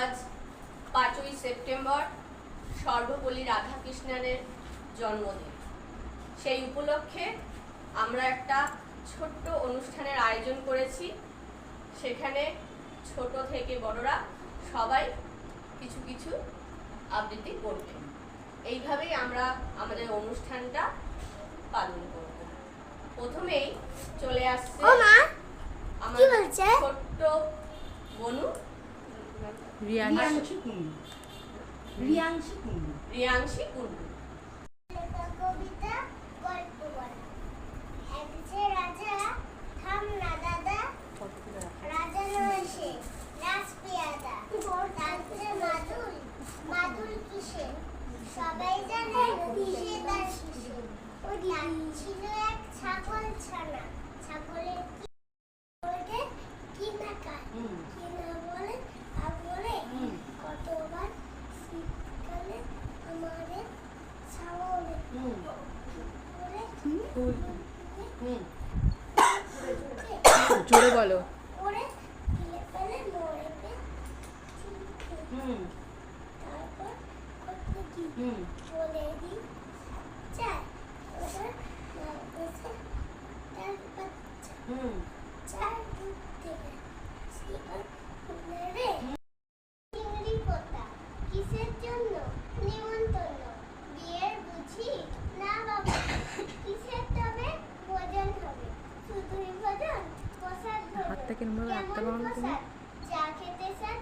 আজ পাঁচই সেপ্টেম্বর সর্বপল্লী রাধাকৃষ্ণনের জন্মদিন। সেই উপলক্ষে আমরা একটা ছোট্ট অনুষ্ঠানের আয়োজন করেছি। সেখানে ছোট থেকে বড়রা সবাই কিছু কিছু আবৃত্তি করবে। এইভাবেই আমরা আমাদের অনুষ্ঠানটা পালন করব। প্রথমেই চলে আসছে আমার ছোট্ট বনু। রিয়াংশী কুন্ডু রিয়াংশী কুন্ডু রিয়াংশী কুন্ডু কবিতা গল্প বলা। এক রাজা থাম না দাদা। রাজা নয় সে রাজ পেয়াদা তারপরে মাদুল মাদুল কিসে? সবাই জানে কিসে তার কিসে ছিল এক ছাগল ছানা। ছাগলের কি ওকে কি না কাজ হুম কি না বলে আর বলে হুম কতবার শীতকালে আমাদের ছাগলে হুম করে হুম জোরে বলো। হুম। হুম। ভোজন হাতটা কিরম ভাবে রাখতে পারো না তুমি? যা খেতে স্যার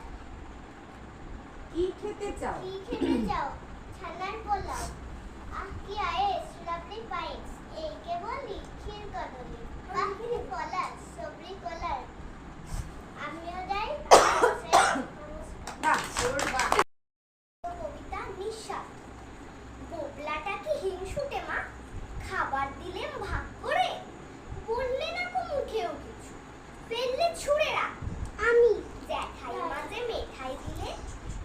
কি খেতে চাও? কি খেতে চাও? ছানার পোলাও। আহ কি আয়েস? লাভলি পাইস এই কেবল লিখির ক্ষীর কদলি বাহিরি কলার সবরি কলার আমিও যাই নমস্কার। বাহ ওর বাহ কবিতা নিঃশ্বাস বোবলাটা কি হিংসুটে মা খাবার দিলেম ভাগ করে বললে না কো মুখেও কিছু ফেললে ছুঁড়ে রাখ আমি জ্যাঠাই মাঝে মেঠাই দিলে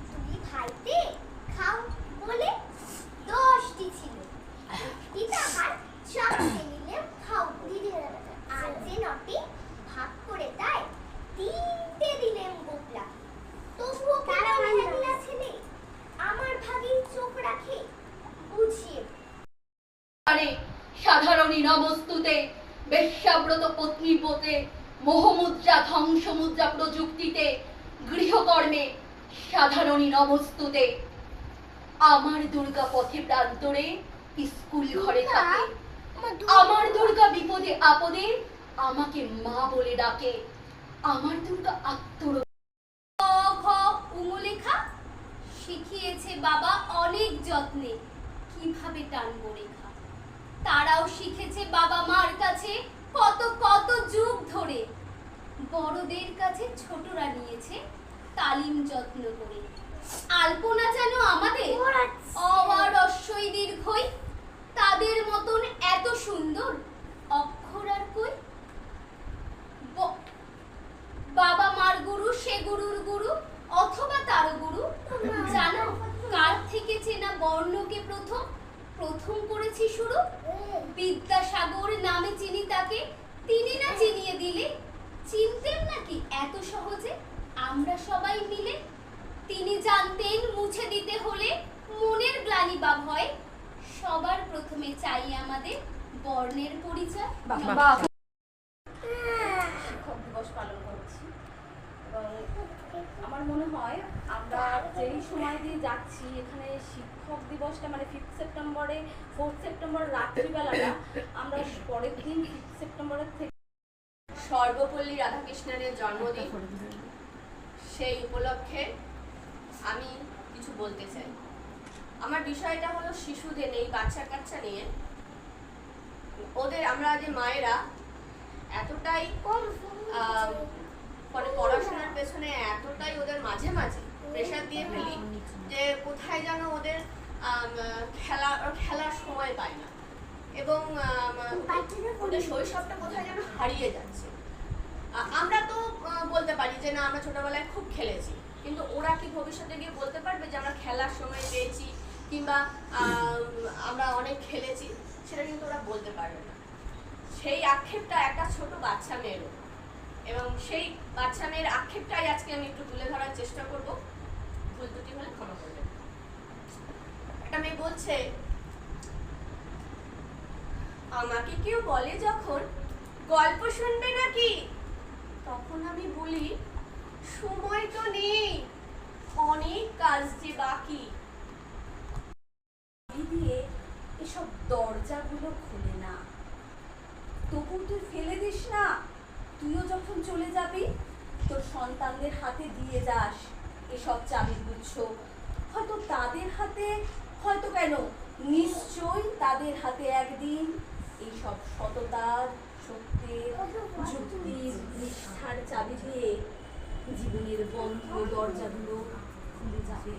দুই ভাইতে খাও বলে দশটি ছিল একটি টাকার চারটে নিলেম খাও দিদি আর যে নটি ভাগ করে দেয় তিনটে দিলেম বোবলা তবুও কেন মেহেদিয়া ছেলে আমার ভাগের চোখ রাখে বুঝিয়ে আরে নমস্তুতে বেশ্যাব্রত পত্নীপতে মোহমুদ্রা ধ্বংসমুদ্রা প্রযুক্তিতে গৃহকর্মে সাধারণী নমস্তুতে আমার দুর্গা পথে প্রান্তরে স্কুল ঘরে থাকে। আমার দুর্গা বিপদে আপদে আমাকে মা বলে ডাকে। আমার দুর্গা আত্মর উমলেখা শিখিয়েছে বাবা অনেক যত্নে কীভাবে টানবো রেখা। তারাও শিখেছে বাবা মার কাছে কত কত যুগ ধরে। বড়দের কাছে ছোটরা নিয়েছে তালিম যত্ন করে। আলপনা যেন আমাদের অশ্বই দীর্ঘই তাদের মতন এত সুন্দর অক্ষর আর কই? বাবা মার গুরু সে গুরুর গুরু অথবা তার গুরু জানো? কার থেকে চেনা বর্ণকে প্রথম? প্রথম করেছি শুরু? বিদ্যাসাগর নামে চিনি তাকে। তিনি না চিনিয়ে দিলে? চিনতেন নাকি এত সহজে? আমরা সবাই মিলে। তিনি জানতেন মুছে দিতে হলে মনের গ্লানি বা ভয়। সবার প্রথমে চাই আমাদের বর্ণের পরিচয়। বাহ, বাহ। শিক্ষক দিবস পালন করছি। এবং আমার মনে হয় আমরা যেই সময় দিয়ে যাচ্ছি এখানে শিক্ষক দিবসটা মানে ফিফথ সেপ্টেম্বরে ফোর্থ সেপ্টেম্বর রাত্রিবেলাটা আমরা পরের দিন ফিফথ সেপ্টেম্বরের থেকে সর্বপল্লী রাধাকৃষ্ণনের জন্মদিন সেই উপলক্ষে আমি কিছু বলতে চাই। আমার বিষয়টা হলো শিশুদের এই বাচ্চা কাচ্চা নিয়ে। ওদের, আমরা যে মায়েরা এতটাই মানে পড়াশোনার পেছনে এতটাই ওদের মাঝে মাঝে প্রেশার দিয়ে ফেলি যে কোথায় যেন ওদের আম, খেলা খেলার সময় পায় না। এবং ওদের শৈশবটা কোথায় যেন হারিয়ে যাচ্ছে। আমরা তো বলতে পারি যে, না, আমরা ছোটবেলায় খুব খেলেছি। কিন্তু ওরা কি ভবিষ্যতে গিয়ে বলতে পারবে যে, আমরা খেলার সময় পেয়েছি কিংবা আমরা অনেক খেলেছি? সেটা কিন্তু ওরা বলতে পারবে না। সেই আক্ষেপটা একটা ছোট বাচ্চা মেয়েরও এবং সেই বাচ্চা মেয়ের আক্ষেপটাই আজকে আমি একটু তুলে ধরার চেষ্টা করব। বলছে, আমাকে কেউ বলে যখন গল্প শুনবে নাকি? তখন আমি বলি, সময় তো নেই, অনেক কাজ যে বাকি। দিয়ে এসব দরজাগুলো খুলে না। তবু তুই ফেলে দিস না, তুইও যখন চলে যাবি, তোর সন্তানদের হাতে দিয়ে যাস এসব চাবির গুচ্ছ। হয়তো তাদের হাতে হয়তো কেন? নিশ্চয়ই তাদের হাতে একদিন এইসব সততার সত্যের যুক্তির নিষ্ঠার চাবি দিয়ে জীবনের বন্ধ দরজাগুলো খুলে যাবে।